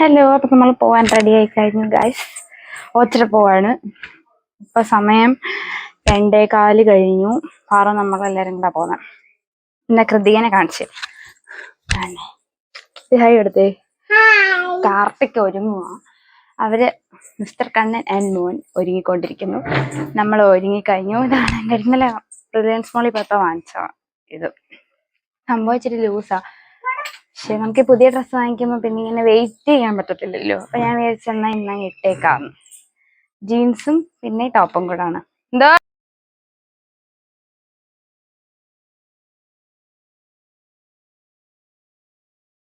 Hello അപ്പൊ നമ്മൾ പോവാൻ റെഡി ആയി കഴിഞ്ഞു ഗൈസ് ഓച്ചിറ പോവാണ്. ഇപ്പൊ സമയം രണ്ടേ കാൽ കഴിഞ്ഞു. പാറ നമ്മളെല്ലാരും കൂടെ പോന്നെ. എന്നെ കൃതികനെ കാണിച്ചു. ഹായ് എടുത്തേ. കാർത്തിക് ഒരുങ്ങുക അവർ മിസ്റ്റർ കണ്ണൻ ആൻഡ് മോൻ ഒരുങ്ങിക്കൊണ്ടിരിക്കുന്നു. നമ്മൾ ഒരുങ്ങിക്കഴിഞ്ഞു. ഇതാണ് ഇന്നലെ റിലയൻസ് മോളിൽ പോയപ്പോ വാങ്ങിച്ച ഇത്. സംഭവിച്ചിട്ട് ലൂസാ പക്ഷെ നമുക്ക് പുതിയ ഡ്രസ്സ് വാങ്ങിക്കുമ്പോൾ പിന്നെ ഇങ്ങനെ വെയിറ്റ് ചെയ്യാൻ പറ്റത്തില്ലല്ലോ. അപ്പൊ ഞാൻ വിചാരിച്ചെന്നാ ഇന്ന ഇട്ടേക്കാം. ജീൻസും പിന്നെ ടോപ്പും കൂടെ ആണ്. എന്തോ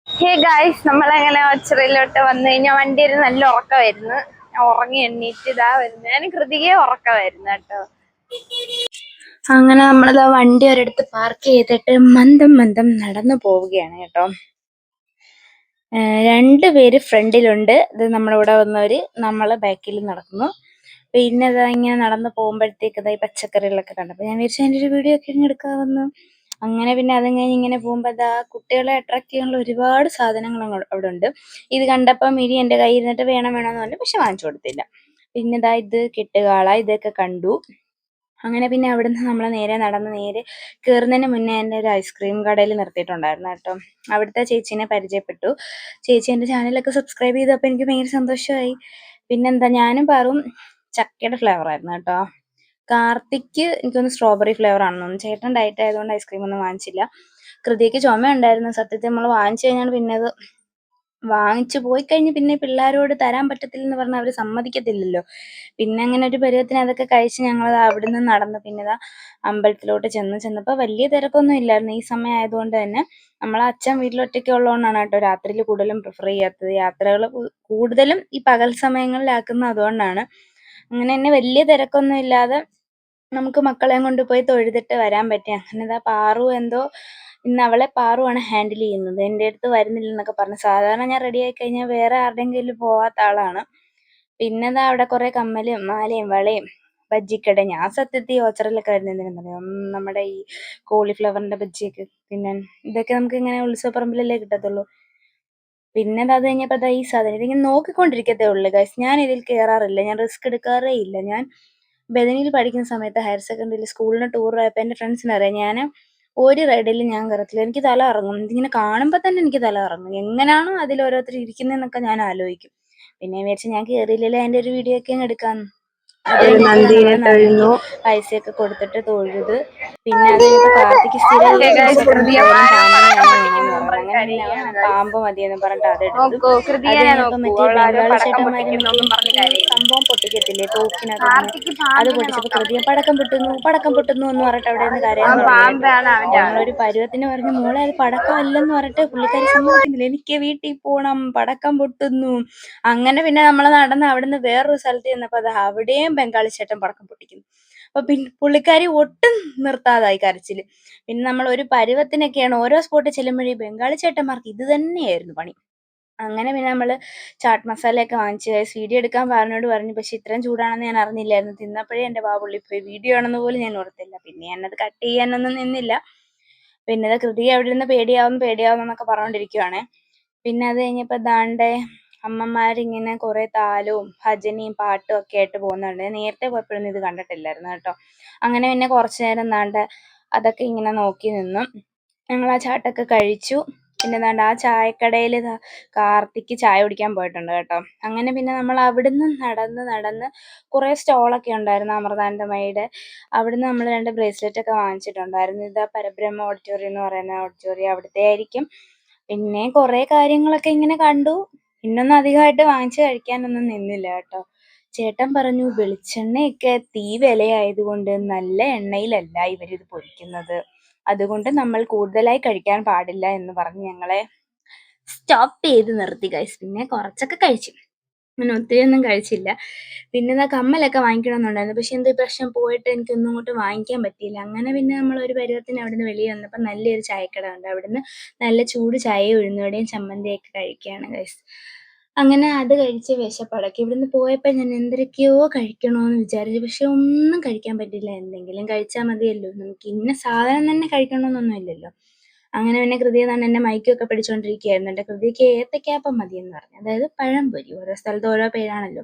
ഹേ ഗായ്സ് നമ്മളങ്ങനെ ഒച്ചറയിലോട്ട് വന്നു കഴിഞ്ഞാൽ വണ്ടി ഒരു നല്ല ഉറക്കമായിരുന്നു. ഉറങ്ങി എണ്ണീറ്റ് ഇതാ വരുന്നു. ഞാൻ കൃതികേ ഉറക്കമായിരുന്നു കേട്ടോ. അങ്ങനെ നമ്മളിതാ വണ്ടി ഒരിടത്ത് പാർക്ക് ചെയ്തിട്ട് മന്ദം മന്ദം നടന്നു പോവുകയാണ് കേട്ടോ. രണ്ട് പേര് ഫ്രണ്ടിലുണ്ട് ഇത് നമ്മളിവിടെ വന്നവര് നമ്മൾ ബാക്കിൽ നടക്കുന്നു. പിന്നെ ഇതാ ഇങ്ങനെ നടന്നു പോകുമ്പോഴത്തേക്ക് ഈ പച്ചക്കറികളൊക്കെ കണ്ടപ്പോ ഞാൻ വിചാരിച്ചു അതിന്റെ ഒരു വീഡിയോ ഒക്കെ ഇങ്ങ് എടുക്കാമെന്ന്. അങ്ങനെ പിന്നെ അത് കഴിഞ്ഞ് ഇങ്ങനെ പോകുമ്പോൾ അതാ കുട്ടികളെ അട്രാക്ട് ചെയ്യാനുള്ള ഒരുപാട് സാധനങ്ങൾ അവിടെ ഉണ്ട്. ഇത് കണ്ടപ്പോൾ മിരി എന്റെ കയ്യിൽ നിന്നിട്ട് വേണം വേണമെന്ന് പറഞ്ഞു. പക്ഷെ വാങ്ങിച്ചു കൊടുത്തില്ല. പിന്നെ ഇതാ ഇത് കിട്ടുകാള ഇതൊക്കെ കണ്ടു. അങ്ങനെ പിന്നെ അവിടെ നിന്ന് നമ്മൾ നേരെ നടന്ന് നേരെ കയറുന്നതിന് മുന്നേ എന്നെ ഒരു ഐസ്ക്രീം കടയിൽ നിർത്തിയിട്ടുണ്ടായിരുന്നു കേട്ടോ. അവിടുത്തെ ചേച്ചീനെ പരിചയപ്പെട്ടു. ചേച്ചി എന്റെ ചാനലൊക്കെ സബ്സ്ക്രൈബ് ചെയ്തപ്പോൾ എനിക്ക് ഭയങ്കര സന്തോഷമായി. പിന്നെന്താ ഞാനും പറും ചക്കയുടെ ഫ്ലേവർ ആയിരുന്നു കേട്ടോ. കാർത്തിക്ക് എനിക്കൊന്ന് സ്ട്രോബെറി ഫ്ലേവർ ആണെന്ന് തോന്നുന്നു. ചേട്ടൻ ഡയറ്റ് ആയതുകൊണ്ട് ഐസ്ക്രീം ഒന്നും വാങ്ങിച്ചില്ല. കൃതിക്ക് ചുമ ഉണ്ടായിരുന്നു സത്യത്തിൽ നമ്മൾ വാങ്ങിച്ചു കഴിഞ്ഞാൽ പിന്നെ അത് വാങ്ങിച്ചു പോയി കഴിഞ്ഞ് പിന്നെ പിള്ളേരോട് തരാൻ പറ്റത്തില്ലെന്ന് പറഞ്ഞാൽ അവർ സമ്മതിക്കത്തില്ലല്ലോ. പിന്നെ അങ്ങനെ ഒരു പരുവത്തിന് അതൊക്കെ കഴിച്ച് ഞങ്ങൾ അവിടുന്ന് നടന്ന് പിന്നെ ദാ അമ്പലത്തിലോട്ട് ചെന്ന് ചെന്നപ്പോൾ വലിയ തിരക്കൊന്നും ഇല്ലായിരുന്നു. ഈ സമയം ആയതുകൊണ്ട് തന്നെ നമ്മളെ അച്ഛൻ വീട്ടിൽ ഒറ്റയ്ക്ക് ഉള്ളതുകൊണ്ടാണ് കേട്ടോ രാത്രിയിൽ കൂടുതലും പ്രിഫർ ചെയ്യാത്തത്. യാത്രകൾ കൂടുതലും ഈ പകൽ സമയങ്ങളിലാക്കുന്നത് അതുകൊണ്ടാണ്. അങ്ങനെ തന്നെ വലിയ തിരക്കൊന്നും ഇല്ലാതെ നമുക്ക് മക്കളെയും കൊണ്ട് പോയി തൊഴുതിട്ട് വരാൻ പറ്റി. അങ്ങനെ ദാ പാറു എന്തോ ഇന്ന് അവളെ പാറുവാണ് ഹാൻഡിൽ ചെയ്യുന്നത്. എന്റെ അടുത്ത് വരുന്നില്ല എന്നൊക്കെ പറഞ്ഞു. സാധാരണ ഞാൻ റെഡി ആയി കഴിഞ്ഞാൽ വേറെ ആരുടെയും പോവാത്ത ആളാണ്. പിന്നെ ദാ അവിടെ കുറെ കമ്മലും മാലയും വളയും ബജ്ജിക്കട ഞാൻ സത്യത്തിൽ ഓച്ചറിലൊക്കെ വരുന്നതിനെന്നറിയാം നമ്മുടെ ഈ കോളിഫ്ലവറിന്റെ ബജ്ജിയൊക്കെ പിന്നെ ഇതൊക്കെ നമുക്ക് ഇങ്ങനെ ഉത്സവപ്പറമ്പിലല്ലേ കിട്ടത്തുള്ളൂ. പിന്നെ അത് കഴിഞ്ഞപ്പോ ഈ സാധനം ഇതിങ്ങനെ നോക്കിക്കൊണ്ടിരിക്കത്തേ ഉള്ളു ഗൈസ് ഞാൻ ഇതിൽ കയറാറില്ല ഞാൻ റിസ്ക് എടുക്കാറേ ഇല്ല. ഞാൻ ബദനിയിൽ പഠിക്കുന്ന സമയത്ത് ഹയർ സെക്കൻഡറിയിൽ സ്കൂളിന് ടൂർ പോയപ്പോൾ എന്റെ ഫ്രണ്ട്സിനറിയാം ഞാൻ ഒരു റൈഡിലും ഞാൻ കയറത്തില്ല എനിക്ക് തല ഇറങ്ങും ഇതിങ്ങനെ കാണുമ്പോൾ തന്നെ എനിക്ക് തല ഇറങ്ങും എങ്ങനെയാണോ അതിൽ ഓരോരുത്തർ ഇരിക്കുന്നതെന്നൊക്കെ ഞാൻ ആലോചിക്കും. പിന്നെ വിചാരിച്ചു ഞാൻ കയറിയില്ലല്ലോ അതിന്റെ ഒരു വീഡിയോ ഒക്കെ എടുക്കാന്ന്. പൈസയൊക്കെ കൊടുത്തിട്ട് തൊഴുത്. പിന്നെ അത് കാർത്തിക്ക് സ്ഥിരം പാമ്പ് മതിയെന്ന് പറഞ്ഞിട്ട് അതെടുത്തു സംഭവം പൊട്ടിക്കത്തില്ലേ? തോക്കിനകത്ത് അത് പൊട്ടിച്ചപ്പോ കൃതിയ പടക്കം പൊട്ടുന്നു പടക്കം പൊട്ടുന്നു എന്ന് പറഞ്ഞിട്ട് അവിടെ നിന്ന് കരയാൻ ഞങ്ങളൊരു പരുവത്തിന് പറഞ്ഞു മോളെ അത് പടക്കം അല്ലെന്ന് പറഞ്ഞിട്ട് പുള്ളിക്കാരി സമ്മതിക്കുന്നില്ല. എനിക്ക് വീട്ടിൽ പോണം പടക്കം പൊട്ടുന്നു. അങ്ങനെ പിന്നെ നമ്മൾ നടന്ന് അവിടുന്ന് വേറൊരു സ്ഥലത്ത് ചെന്നപ്പോ അത് അവിടെയും ബംഗാളി ചേട്ടൻ പടക്കം പൊട്ടിക്കുന്നു. അപ്പൊ പിന്നെ പുള്ളിക്കാരി ഒട്ടും നിർത്താതായി കരച്ചിൽ പിന്നെ നമ്മൾ ഒരു പരുവത്തിനൊക്കെയാണ് ഓരോ സ്പോട്ടിൽ ചെല്ലുമ്പോഴേ ബംഗാളി ചേട്ടന്മാർക്ക് ഇത് തന്നെയായിരുന്നു പണി. അങ്ങനെ പിന്നെ നമ്മൾ ചാട്ട് മസാലയൊക്കെ വാങ്ങിച്ച് വീഡിയോ എടുക്കാൻ പറഞ്ഞോട് പറഞ്ഞു പക്ഷെ ഇത്രയും ചൂടാണെന്ന് ഞാൻ അറിഞ്ഞില്ലായിരുന്നു. തിന്നപ്പോഴേ എന്റെ ബാബുള്ളി പോയി. വീഡിയോ ആണെന്ന് പോലും ഞാൻ ഓർത്തില്ല. പിന്നെ ഞാനത് കട്ട് ചെയ്യാനൊന്നും നിന്നില്ല. പിന്നെ അത് കൃതി അവിടെ നിന്ന് പേടിയാവും പേടിയാവും എന്നൊക്കെ പറഞ്ഞോണ്ടിരിക്കുവാണേ. പിന്നെ അത് കഴിഞ്ഞപ്പോ ദാണ്ടെ അമ്മമാരിങ്ങനെ കുറെ താലവും ഭജനയും പാട്ടും ഒക്കെ ആയിട്ട് പോകുന്നുണ്ട്. നേരത്തെ പോയപ്പോഴൊന്നും ഇത് കണ്ടിട്ടില്ലായിരുന്നു കേട്ടോ. അങ്ങനെ പിന്നെ കുറച്ചു നേരം ദാണ്ടെ അതൊക്കെ ഇങ്ങനെ നോക്കി നിന്നു. ഞങ്ങൾ ആ ചാട്ടൊക്കെ കഴിച്ചു. പിന്നെ ദാണ്ടെ ആ ചായക്കടയിൽ കാർത്തിക്ക് ചായ കുടിക്കാൻ പോയിട്ടുണ്ട് കേട്ടോ. അങ്ങനെ പിന്നെ നമ്മൾ അവിടുന്ന് നടന്ന് നടന്ന് കുറെ സ്റ്റോളൊക്കെ ഉണ്ടായിരുന്നു അമൃതാനന്ദമയുടെ. അവിടുന്ന് നമ്മൾ രണ്ട് ബ്രേസ്ലെറ്റ് ഒക്കെ വാങ്ങിച്ചിട്ടുണ്ടായിരുന്നു. ഇതാ പരബ്രഹ്മ ഓഡിറ്റോറിയം എന്ന് പറയുന്ന ഓഡിറ്റോറിയം അവിടുത്തെ ആയിരിക്കും പിന്നെ കുറേ കാര്യങ്ങളൊക്കെ ഇങ്ങനെ കണ്ടു. പിന്നൊന്നും അധികമായിട്ട് വാങ്ങിച്ചു കഴിക്കാനൊന്നും നിന്നില്ല കേട്ടോ. ചേട്ടൻ പറഞ്ഞു വെളിച്ചെണ്ണയൊക്കെ തീ വിലയായതുകൊണ്ട് നല്ല എണ്ണയിലല്ല ഇവരിത് പൊരിക്കുന്നത്. അതുകൊണ്ട് നമ്മൾ കൂടുതലായി കഴിക്കാൻ പാടില്ല എന്ന് പറഞ്ഞ് ഞങ്ങളെ സ്റ്റോപ്പ് ചെയ്ത് നിർത്തി കഴിച്ചു പിന്നെ കുറച്ചൊക്കെ കഴിച്ചു. അങ്ങനെ ഒത്തിരി ഒന്നും കഴിച്ചില്ല. പിന്നെ ഇതാ കമ്മലൊക്കെ വാങ്ങിക്കണമെന്നുണ്ടായിരുന്നു. പക്ഷെ എന്തോ പ്രശ്നം പോയിട്ട് എനിക്ക് ഒന്നും കൂട്ട് വാങ്ങിക്കാൻ പറ്റിയില്ല. അങ്ങനെ പിന്നെ നമ്മൾ ഒരു പരുവത്തിന് അവിടുന്ന് വെളിയിൽ വന്നപ്പോൾ നല്ലൊരു ചായക്കട ഉണ്ട് അവിടുന്ന് നല്ല ചൂട് ചായയും ഉഴുന്നുവടയും ചമ്മന്തിയൊക്കെ കഴിക്കുകയാണ് ഗൈസ് അങ്ങനെ അത് കഴിച്ച് വിശപ്പടക്കി. ഇവിടുന്ന് പോയപ്പോൾ ഞാൻ എന്തൊക്കെയോ കഴിക്കണമെന്ന് വിചാരിച്ചു. പക്ഷെ ഒന്നും കഴിക്കാൻ പറ്റില്ല. എന്തെങ്കിലും കഴിച്ചാൽ മതിയല്ലോ. നമുക്ക് ഇന്ന സാധനം തന്നെ കഴിക്കണമെന്നൊന്നും ഇല്ലല്ലോ. അങ്ങനെ പിന്നെ കൃതി എന്നാണ് എന്നെ മൈക്കൊക്കെ പിടിച്ചുകൊണ്ടിരിക്കുകയായിരുന്നു എന്റെ കൃതിക്ക് ഏത്തക്കാപ്പം മതി എന്ന് പറഞ്ഞു. അതായത് പഴംപൊരി. ഓരോ സ്ഥലത്ത് ഓരോ പേരാണല്ലോ.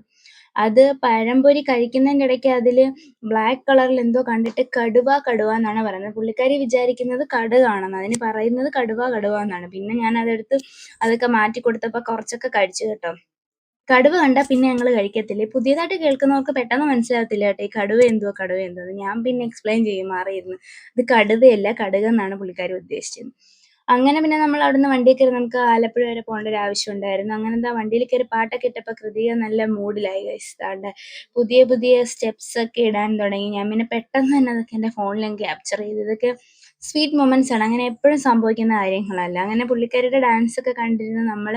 അത് പഴംപൊരി കഴിക്കുന്നതിന്റെ ഇടയ്ക്ക് അതിൽ ബ്ലാക്ക് കളറിൽ എന്തോ കണ്ടിട്ട് കടുവ കടുവ എന്നാണ് പറയുന്നത്. പുള്ളിക്കാരി വിചാരിക്കുന്നത് കടുകാണെന്ന്. അതിന് പറയുന്നത് കടുവ കടുവ എന്നാണ്. പിന്നെ ഞാൻ അതെടുത്ത് അതൊക്കെ മാറ്റി കൊടുത്തപ്പോൾ കുറച്ചൊക്കെ കഴിച്ചു കേട്ടോ. കടുവ കണ്ടാൽ പിന്നെ ഞങ്ങൾ കഴിക്കത്തില്ല? പുതിയതായിട്ട് കേൾക്കുന്നവർക്ക് പെട്ടെന്ന് മനസ്സിലാകത്തില്ല കേട്ടോ ഈ കടുവ എന്തോ കടുവ എന്തോ ഞാൻ പിന്നെ എക്സ്പ്ലെയിൻ ചെയ്യും മാറിയിരുന്നു. ഇത് കടുവയല്ല കടുക എന്നാണ് പുള്ളിക്കാരി ഉദ്ദേശിച്ചത്. അങ്ങനെ പിന്നെ നമ്മൾ അവിടുന്ന് വണ്ടിയിൽ കയറി നമുക്ക് ആലപ്പുഴ വരെ പോകേണ്ട ഒരു ആവശ്യം ഉണ്ടായിരുന്നു. അങ്ങനെ എന്താ വണ്ടിയിൽ കയറി പാട്ടൊക്കെ ഇട്ടപ്പോൾ കൃതിക നല്ല മൂഡിലായി ഗൈസ് പുതിയ പുതിയ സ്റ്റെപ്സ് ഒക്കെ ഇടാൻ തുടങ്ങി. ഞാൻ പിന്നെ പെട്ടെന്ന് തന്നെ അതൊക്കെ എന്റെ ഫോണിലും ക്യാപ്ചർ ചെയ്തു ഇതൊക്കെ സ്വീറ്റ് മൊമെന്റ്സ് ആണ്. അങ്ങനെ എപ്പോഴും സംഭവിക്കുന്ന കാര്യങ്ങളല്ല. അങ്ങനെ പുള്ളിക്കാരിയുടെ ഡാൻസ് ഒക്കെ കണ്ടിരുന്ന് നമ്മൾ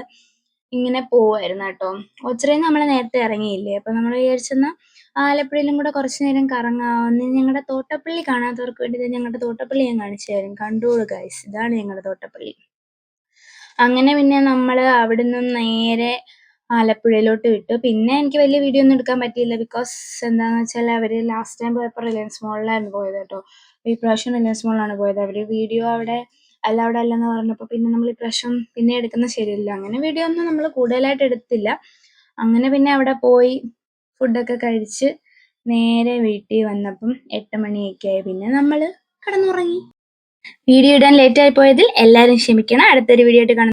ഇങ്ങനെ പോവായിരുന്നു കേട്ടോ. ഒച്ചറയിൽ നമ്മൾ നേരത്തെ ഇറങ്ങിയില്ലേ? അപ്പൊ നമ്മൾ വിചാരിച്ചെന്നാ ആലപ്പുഴയിലും കൂടെ കുറച്ചു നേരം കറങ്ങാമെന്ന് ഞങ്ങളുടെ തോട്ടപ്പള്ളി കാണാത്തവർക്ക് വേണ്ടി ദേ ഞങ്ങളുടെ തോട്ടപ്പള്ളി ഞാൻ കാണിച്ചു തരാം. കണ്ടോളൂ ഗൈസ് ഇതാണ് ഞങ്ങളുടെ തോട്ടപ്പള്ളി. അങ്ങനെ പിന്നെ നമ്മൾ അവിടെ അവിടുന്ന് നേരെ ആലപ്പുഴയിലോട്ട് വിട്ടു. പിന്നെ എനിക്ക് വലിയ വീഡിയോ ഒന്നും എടുക്കാൻ പറ്റിയില്ല ബിക്കോസ് എന്താന്ന് വെച്ചാൽ അവർ ലാസ്റ്റ് ടൈം പോയപ്പോൾ റിലയൻസ് മോളിലായിരുന്നു പോയത് കേട്ടോ. ഈ പ്രാവശ്യം റിലയൻസ് മോളിലാണ് പോയത്. അവർ വീഡിയോ അവിടെ അല്ല അവിടെ അല്ലെന്ന് പറഞ്ഞപ്പോൾ പിന്നെ നമ്മൾ ഈ പ്രശ്നം പിന്നെ എടുക്കുന്നത് ശരിയല്ല. അങ്ങനെ വീഡിയോ ഒന്നും നമ്മൾ കൂടുതലായിട്ട് എടുത്തില്ല. അങ്ങനെ പിന്നെ അവിടെ പോയി ഫുഡൊക്കെ കഴിച്ച് നേരെ വീട്ടിൽ വന്നപ്പം എട്ട് മണിയൊക്കെ ആയി. പിന്നെ നമ്മൾ കിടന്നുറങ്ങി. വീഡിയോ ഇടാൻ ലേറ്റ് ആയി പോയതിൽ എല്ലാവരും ക്ഷമിക്കണം. അടുത്തൊരു വീഡിയോ ആയിട്ട് കാണാം.